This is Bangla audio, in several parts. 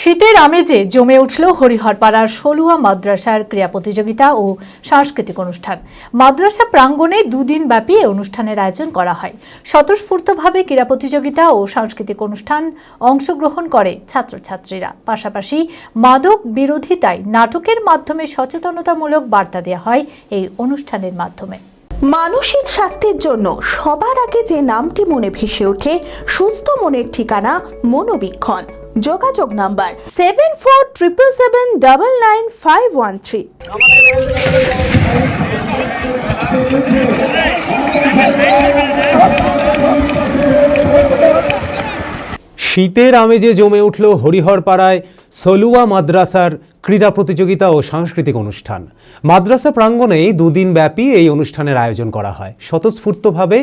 শীতের আমেজে জমে উঠল হরিহরপাড়ার সলুয়া মাদ্রাসার ক্রীড়া প্রতিযোগিতা ও সাংস্কৃতিক অনুষ্ঠান। মাদ্রাসা প্রাঙ্গণে দুদিন ব্যাপী অনুষ্ঠানের আয়োজন করা হয়। স্বতঃস্ফূর্তভাবে ক্রীড়া প্রতিযোগিতা ও সাংস্কৃতিক অনুষ্ঠান অংশগ্রহণ করে ছাত্রছাত্রীরা। পাশাপাশি মাদক বিরোধিতায় নাটকের মাধ্যমে সচেতনতামূলক বার্তা দেওয়া হয় এই অনুষ্ঠানের মাধ্যমে। মানসিক স্বাস্থ্যের জন্য সবার আগে যে নামটি মনে ভেসে ওঠে, সুস্থ মনের ঠিকানা মনোবীক্ষণ। যোগাযোগ number seven four triple seven double nine five one three. শীতের আমেজে জমে উঠল হরিহরপাড়ায় সলুয়া মাদ্রাসার ক্রীড়া প্রতিযোগিতা ও সাংস্কৃতিক অনুষ্ঠান। মাদ্রাসা প্রাঙ্গণেই দুদিন ব্যাপী এই অনুষ্ঠানের আয়োজন করা হয়। স্বতঃস্ফূর্তভাবে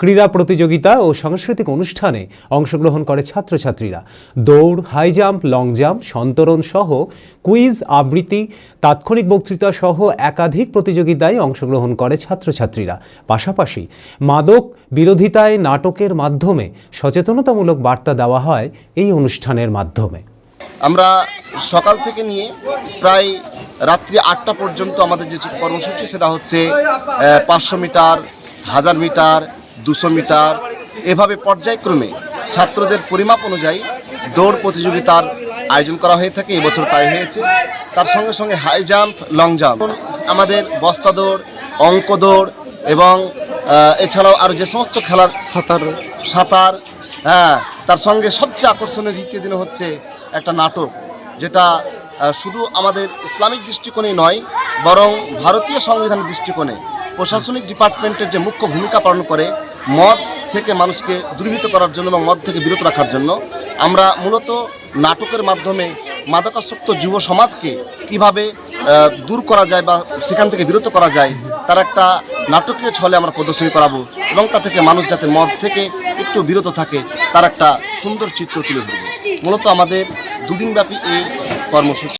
ক্রীড়া প্রতিযোগিতা ও সাংস্কৃতিক অনুষ্ঠানে অংশগ্রহণ করে ছাত্রছাত্রীরা। দৌড়, হাই জাম্প, লং জাম্প, সন্তরণ সহ কুইজ, আবৃত্তি, তাৎক্ষণিক বক্তৃতা সহ একাধিক প্রতিযোগিতায় অংশগ্রহণ করে ছাত্রছাত্রীরা। পাশাপাশি মাদক বিরোধিতায় নাটকের মাধ্যমে সচেতনতামূলক বার্তা দেওয়া হয় এই অনুষ্ঠানের মাধ্যমে। আমরা সকাল থেকে নিয়ে প্রায় রাত্রি আটটা পর্যন্ত আমাদের যে কর্মসূচি, সেটা হচ্ছে পাঁচশো মিটার, হাজার মিটার, দুশো মিটার, এভাবে পর্যায়ক্রমে ছাত্রদের পরিমাপ অনুযায়ী দৌড় প্রতিযোগিতার আয়োজন করা হয়ে থাকে এবছর তাই হয়েছে। তার সঙ্গে সঙ্গে হাই জাম্প লং জাম্প আমাদের বস্তা দৌড়, অঙ্ক দৌড় এবং এছাড়াও আরও যে সমস্ত খেলার সাঁতার সাঁতার হ্যাঁ তার সঙ্গে সবচেয়ে আকর্ষণীয় দ্বিতীয় দিনে হচ্ছে একটা নাটক, যেটা শুধু আমাদের ইসলামিক দৃষ্টিকোণেই নয়, বরং ভারতীয় সংবিধানের দৃষ্টিকোণে প্রশাসনিক ডিপার্টমেন্টের যে মুখ্য ভূমিকা পালন করে, মদ থেকে মানুষকে দূরীভূত করার জন্য এবং মদ থেকে বিরত রাখার জন্য, আমরা মূলত নাটকের মাধ্যমে মাদকাসক্ত যুব সমাজকে কীভাবে দূর করা যায় বা সেখান থেকে বিরত করা যায়, তার একটা নাটকীয় ছলে আমরা প্রদর্শনী করাবো এবং তা থেকে মানুষ যাতে মদ থেকে একটু বিরত থাকে তার একটা সুন্দর চিত্র তুলে ধরবে। মূলত আমাদের দুদিনব্যাপী এই কর্মসূচি।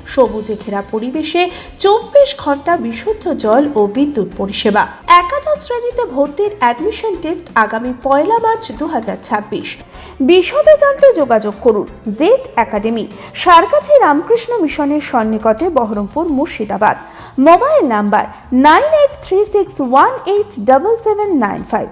সবুজে ঘেরা পরিবেশে চব্বিশ ঘণ্টা বিশুদ্ধ জল ও বিদ্যুৎ পরিষেবা। একাদশ শ্রেণীতে ভর্তির অ্যাডমিশন টেস্ট আগামী পয়লা মার্চ দু বিশদে জানতে যোগাযোগ করুন জেড একাডেমি সারকাছি রামকৃষ্ণ মিশনের সন্নিকটে Baharampur Murshidabad. Mobile number nine eight three six one eight double seven nine five.